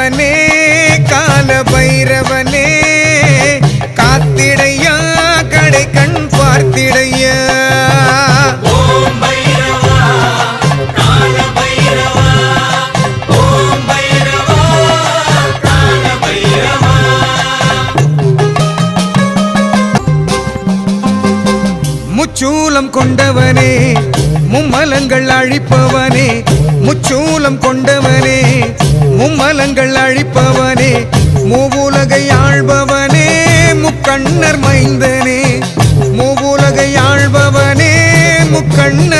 பைரவனே கால பைரவனே காத்திடையா கடை கண் பார்த்திடையா. முச்சூலம் கொண்டவனே மும்மலங்கள் அழிப்பவனே முச்சூலம் கொண்டவனே மும்மலங்கள் அழிப்பவனே மூவுலகை ஆள்பவனே முக்கண்ணர் மைந்தனே. மூவுலகை ஆள்பவனே முக்கண்ணர்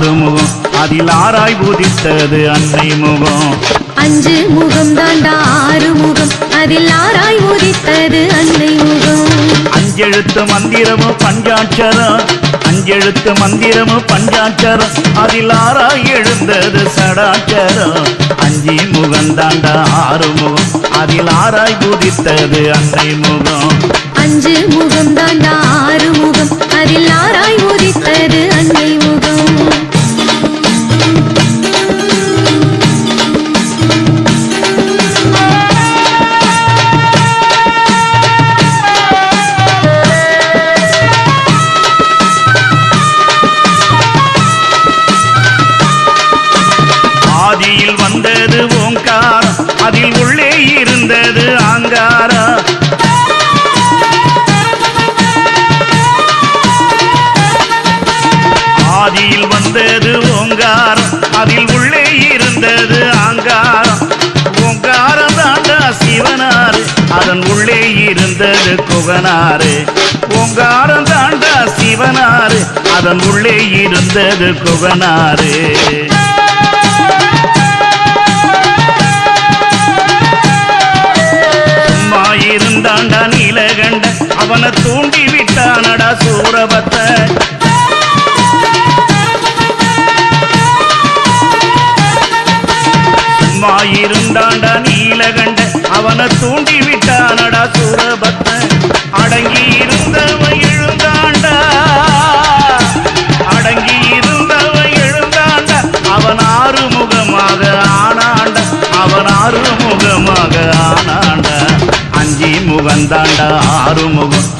தாண்டா ஆறு முகம் அதில் ஆராய் பூதித்தது அன்னை முகம். அஞ்சு முகம் தாண்டா ஆறு முகம் அதில் ஆராய் உதித்தது அன்னை முகம். அஞ்செழுத்து மந்திரமு பஞ்சாட்சரம். அஞ்செழுத்து மந்திரமு பஞ்சாட்சரம். அதில் ஆராய் எழுந்தது சடாட்சரம். அஞ்சி முகம் தாண்டா ஆறு முகம் அதில் ஆராய் பூதித்தது அன்னை முகம். அஞ்சு முகம் தாண்டா ஆறு முகம் அதில் ஆராய் உதித்தது அன்னை முகம். ஆதியில் வந்தது ஓங்காரம். அதில் உள்ளே இருந்தது ஆங்காரம். ஓங்காரம் தாண்டா சிவனாறு. அதன் உள்ளே இருந்தது குகனாறு. ஓங்காரம் தாண்டா சிவனாறு. அதன் உள்ளே இருந்தது குகனாறு. இருந்தாண்டா நீலகண்ட. அவனை தூண்டி விட்டானடா சூரபத்தை. சும்மா இருந்தாண்டா நீலகண்ட. அவனை தூண்டி விட்டானடா சூரபத்த அடங்கி இருந்தவன் எழுந்தாண்டா. அடங்கி இருந்தவன் எழுந்தாண்டா. அவன் ஆறுமுகமாக ஆனாண்ட. அவன் ஆறுமுகமாக ஆனாண்ட. அஞ்சி முகந்தாண்டா ஆறுமுகம்.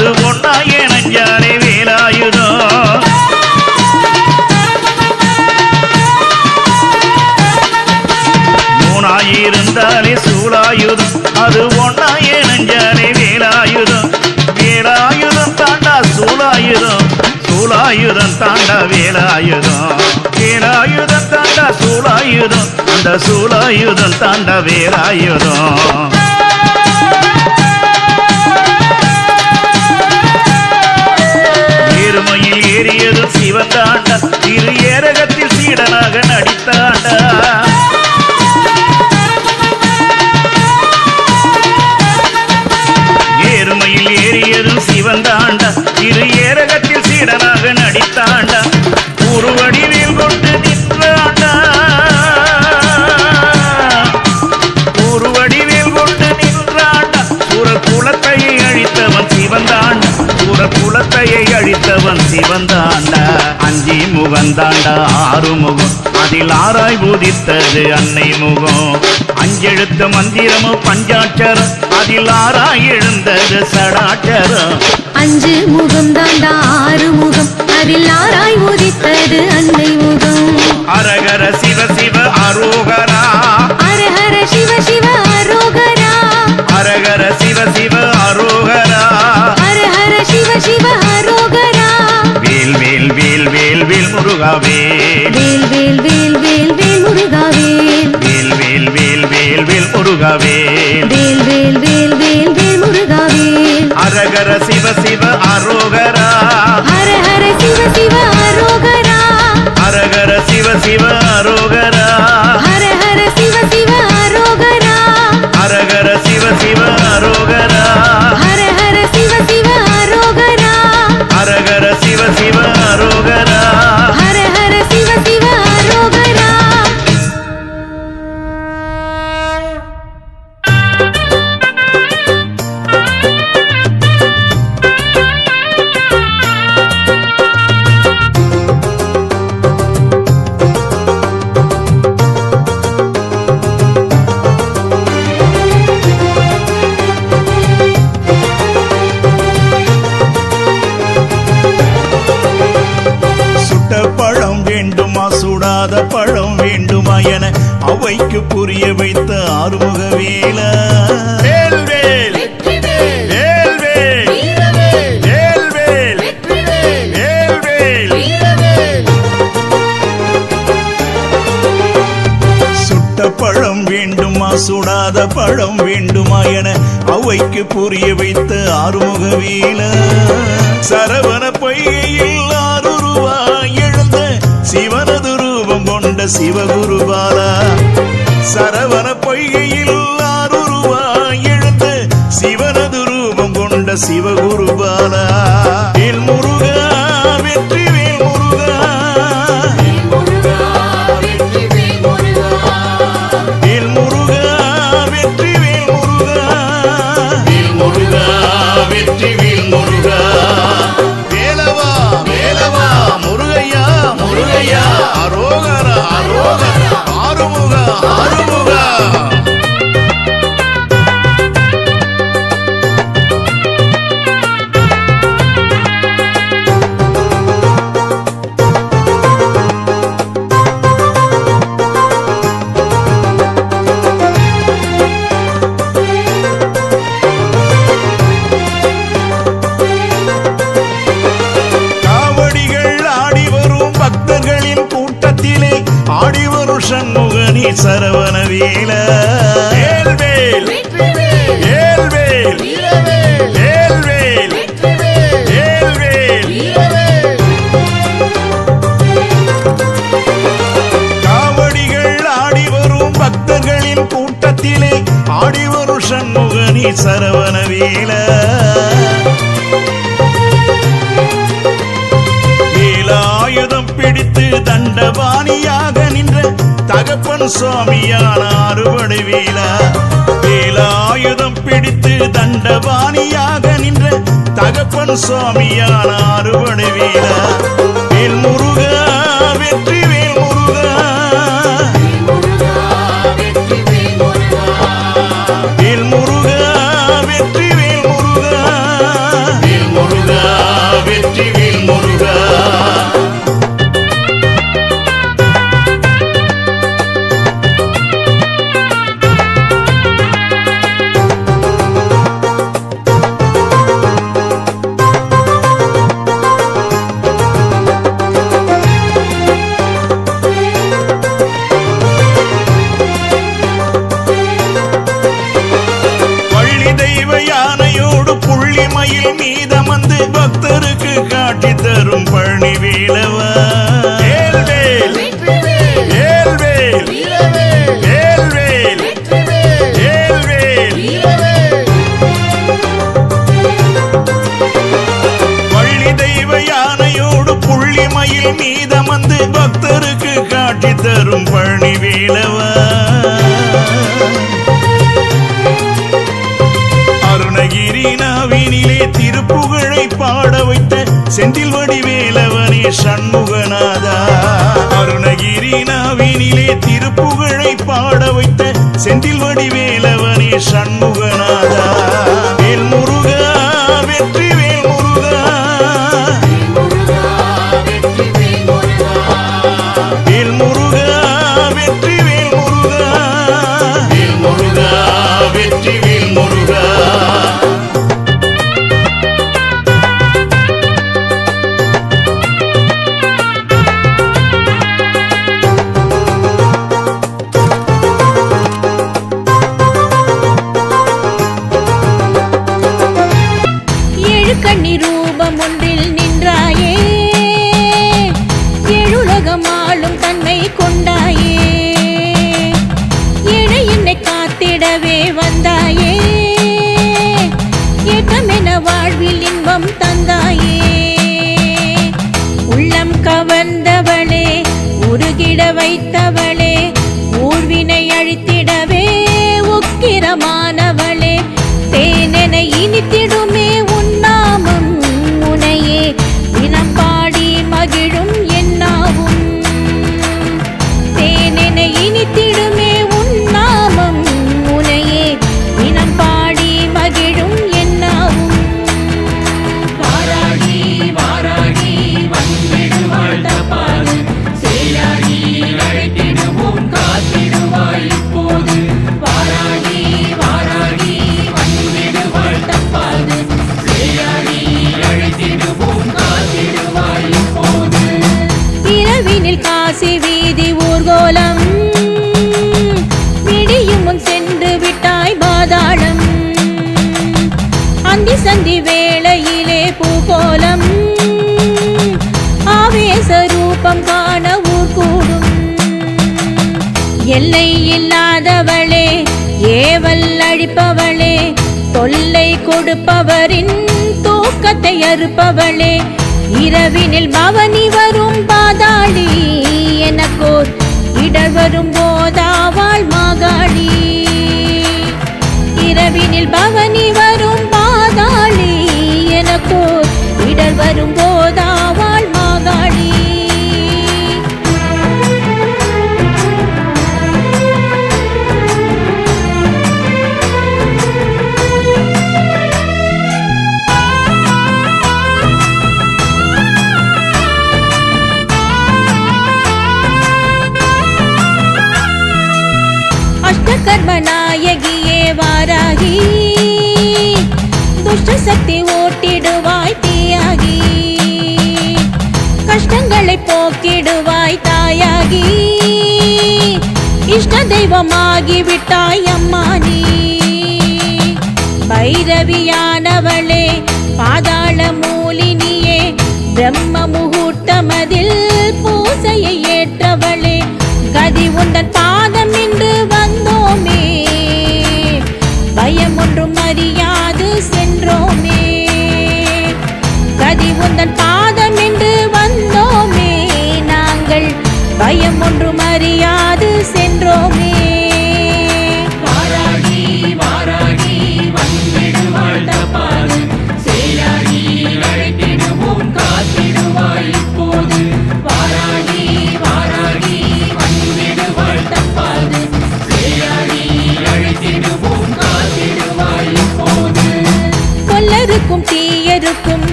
அது ஒன்னாயே நஞ்சாலே வேலாயுதோ? மூணாயிருந்தாலே சூழாயுதம் அது ஒன்னாயே நஞ்சாலே வேலாயுதம். வேலாயுதம் தாண்டா சூழாயுதம் சூழாயுதம் தாண்டா வேலாயுதம். வேலாயுதம் தாண்டா சூழாயுதம் அந்த சூழாயுதம் தாண்டா வேலாயுதம். ஏறியது இரு ஏரகத்தில் சீடனாக நடித்தாண்டா ஆராய் பூதித்தது அன்னை முகம். அஞ்செழுத்து மந்திரமு பஞ்சாட்சரம். அதில் ஆராய் எழுந்தது சடாட்சரம். அஞ்சு முகம் தாண்டா ஆறு முகம். அதில் ஆராய் உதித்தது அன்னை முகம். அரகர சிவ சிவ அரோகரா. ஹர ஹர சிவ சிவ அரோகரா. அரகர சிவ சிவ அரோகரா. ஹர ஹர சிவ சிவ அரோகரா. வேல் வேல் வேல் வேல் வேல் முருகாவே வேல் வேல் வேல் முருகாவேல். வேல் வேல் வேல் வேல் வேல் முருகவேல். வேல் வேல் வேல் வேல் வேல் முருகாவேல் அரகர சிவ சிவ அரோகரா. ஹர ஹர சிவ சிவ அரோகரா. அரகர சிவ சிவ அரோகரா. என அவைக்கு புரிய வைத்த ஆறுமுக வேல வேல்வேல். வேல்வேல். வேல்வேல். வேல்வேல் சுட்ட பழம் வேண்டுமா சுடாத பழம் வேண்டுமா என அவைக்கு புரிய வைத்த ஆறுமுக வீல சரவண பொய்கையில் ஆறுருவாய் எழுந்த சிவனது ரூபம் கொண்ட சிவகுருபாலா சரவண பொய்கையில் ஆறுருவாய் எழுந்த சிவனது ரூபம் கொண்ட சிவகுருபாலா வேல் முருகா வெற்றி வேல் முருகா. வேல் முருகா வெற்றி வேல் முருகா. வேல் முருகா வெற்றி ஆறுமுகா ஆறுமுகா சண்முகனி சரவண வேல. வேல்வேல் வேல்வேல் வேல்வேல் வேல்வேல் காவடிகள் ஆடி வரும் பக்தர்களின் கூட்டத்திலே ஆடி வரும் சண்முகனி சரவண வேல. வேலாயுதம் பிடித்து தகப்பன் சுவாமியான அறுவடை வேலா வேலாயுதம் பிடித்து தண்டபாணியாக நின்ற தகப்பன் சுவாமியான அறுவடை வேலா வேல் முருகா வெற்றி வேல் முருகா மீதமந்து பக்தருக்கு காட்சி தரும் பழனி வேலவா வேல்வேல் வேல்வேல் வேல்வேல் வேல்வேல் பள்ளி தெய்வ யானையோடு புள்ளி மயில் மீதமந்து பக்தருக்கு காட்சி தரும் பழனி வேலவா அருணகிரி நாவினிலே திருப்புகழை பாட வைத்த செந்தில் வடிவேலவனே சண்முகநாதா. அருணகிரி நாவினிலே திருப்புகழை பாட வைத்த செந்தில் வடிவேலவனே சண்முகநாதா. வேல் முருகா வெற்றி வேல் முருகா கவர்ந்தவளே உருகிட வைத்தவளே ஊர்வினை அழித்திடவே உக்கிரமானவளே. தேனென இனித்திடும் ரூபம் காண ஊர் கூடும் எல்லை இல்லாதவளே ஏவல் அழிப்பவளே தொல்லை கொடுப்பவரின் தூக்கத்தை அறுப்பவளே இரவினில் பவனி வரும் பாதாளி எனக்கோர் இடர் வரும் போதாவாள் மாகாளி. இரவினில் பவனி வரும் பாதாளி எனக்கோர் இடர் வரும் போதா துஷ்ட சக்தி ஓட்டிடுவாய் தீயாகி கஷ்டங்களை போக்கிடுவாய் தாயாகி இஷ்ட தெய்வமாகி விட்டாய் அம்மா நீ பைரவியானவளே பாதாள மூலினியே பிரம்ம முகூர்த்தமதில் பூசையை ஏற்றவளே கதி உந்தன் பாதம்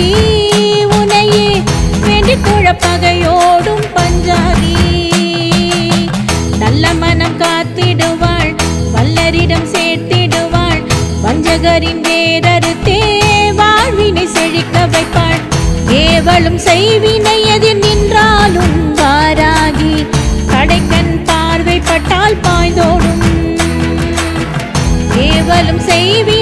அஞ்சாகி உனையே வேண்டி குழப்பகையோடும் பஞ்சாகி நல்ல மனம் காத்திடுவாள் வல்லரிடம் சேர்த்திடுவாள் வஞ்சகரின் வேரறுத்தே வாழ்வினை செழிக்க வைப்பாள். ஏவலும் செய்வினை எதிர் நின்றாலும் வாராகி கடைக்கண் பார்வைப்பட்டால் பாய்ந்தோடும். ஏவலும் செய்வி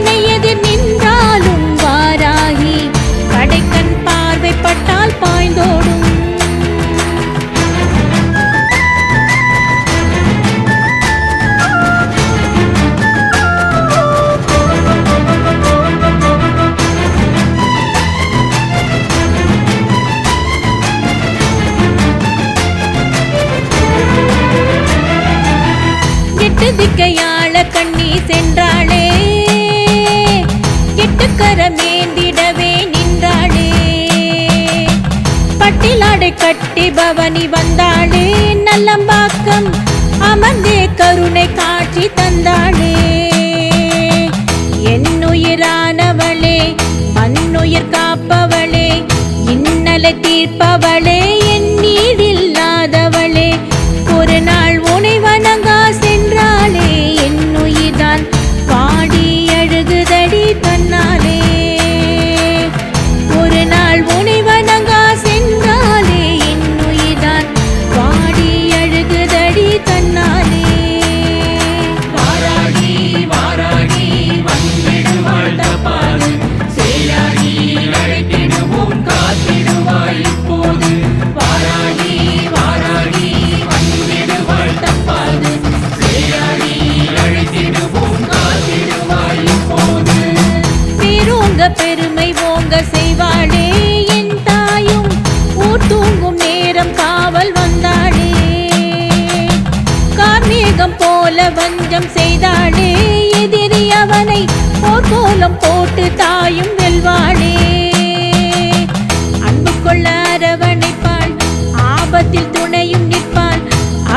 எட்டு கண்ணி சென்றாளே. எட்டு நின்றாளே. பட்டிலாடை கட்டி பவனி வந்தாளே. நல்லம்பாக்கம் அமர்ந்தே கருணை காட்சி தந்தாளே. என்னுயிரானவளே மண்ணுயிர் காப்பவளே இன்னலை தீர்ப்பவளே.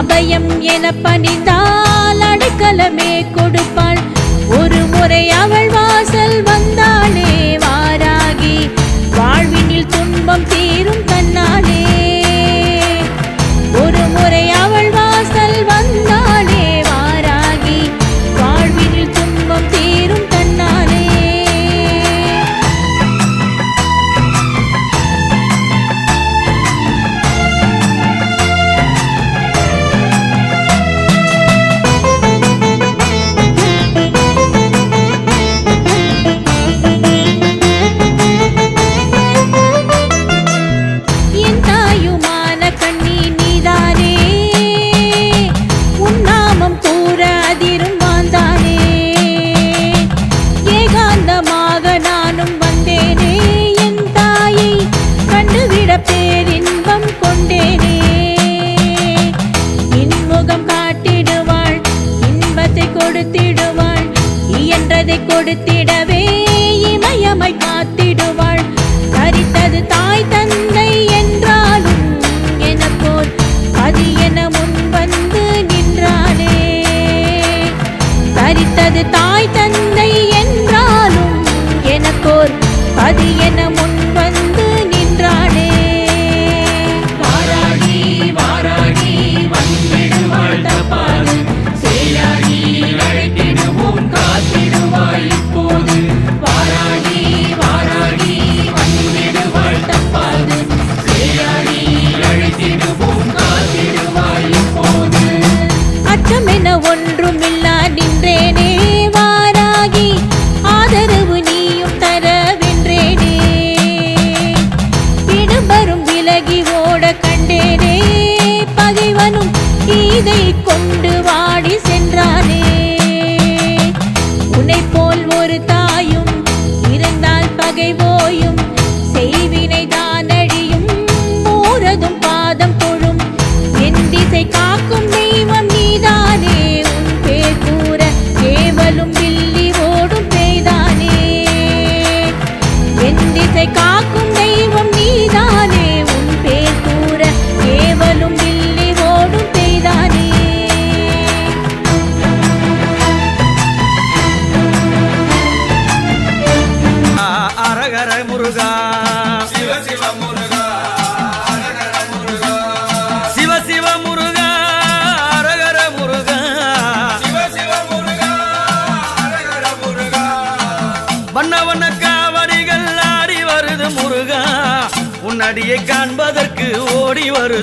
அபயம் என பணிந்தால் அடைக்கலமே கொடுப்பாள். ஒரு முறை அவள்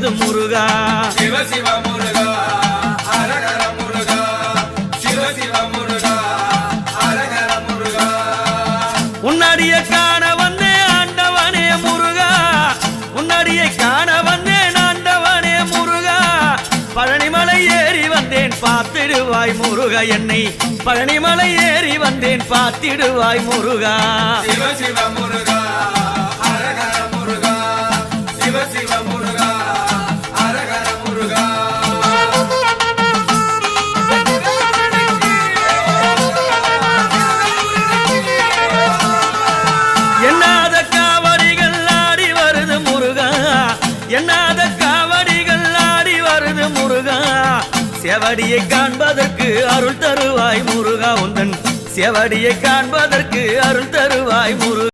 நமது முருகா சிவ சிவ முருகா அரகர முருகா சிவ சிவ முருகா அரகர முருகா உன்னடிய காண வந்தே ஆண்டவனே முருகா. உன்னடிய காண வந்தேன் ஆண்டவனே முருகா. பழனிமலை ஏறி வந்தேன் பார்த்திடுவாய் முருகா என்னை. பழனிமலை ஏறி வந்தேன் பார்த்திடுவாய் முருகா. சிவ சிவ முருகா செவடியை காண்பதற்கு அருள் தருவாய் முருகா உந்தன். செவடியை காண்பதற்கு அருள் தருவாய் முருகா.